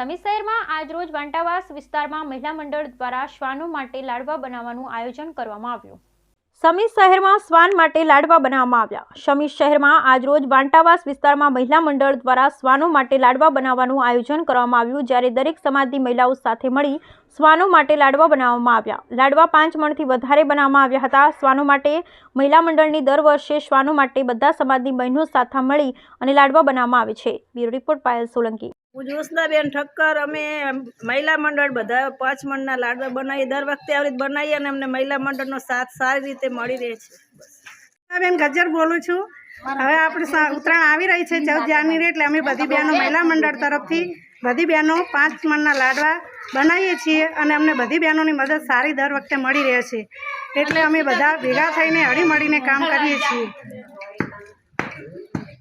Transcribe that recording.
આજરોજ વાંટાવાસ વિસ્તારમાં મહિલા મંડળ દ્વારા શ્વાનો માટે લાડવા બનાવવાનું આયોજન કરવામાં આવ્યું. સમી શહેરમાં શ્વાન માટે લાડવા બનાવવામાં આવ્યા. સમી શહેરમાં આજરોજ વાંટાવાસ વિસ્તારમાં મહિલા મંડળ દ્વારા શ્વાનો માટે લાડવા બનાવવાનું આયોજન કરવામાં આવ્યું, જ્યારે દરેક સમાજની મહિલાઓ સાથે મળી શ્વાનો માટે લાડવા બનાવવામાં આવ્યા. લાડવા પાંચ મણથી વધારે બનાવવામાં આવ્યા હતા. શ્વાનો માટે મહિલા મંડળની દર વર્ષે શ્વાનો માટે બધા સમાજની બહેનો સાથે મળી અને લાડવા બનાવવામાં આવે છે. Bureau report Payal Solanki. હું જ્યોત્સનાબેન ઠક્કર, અમે મહિલા મંડળ બધા પાંચ મણના લાડવા બનાવીએ. દર વખતે આવી રીતે બનાવીએ અને અમને મહિલા મંડળનો સાથ સારી રીતે મળી રહે છે. બેન ગજ્જર બોલું છું. હવે આપણે ઉત્તરાયણ આવી રહી છે, ચૌદ જાન્યુઆરી એટલે અમે બધી બહેનો મહિલા મંડળ તરફથી બધી બહેનો પાંચ મણના લાડવા બનાવીએ છીએ અને અમને બધી બહેનોની મદદ સારી દર વખતે મળી રહે છે. એટલે અમે બધા ભેગા થઈને હળીમળીને કામ કરીએ છીએ.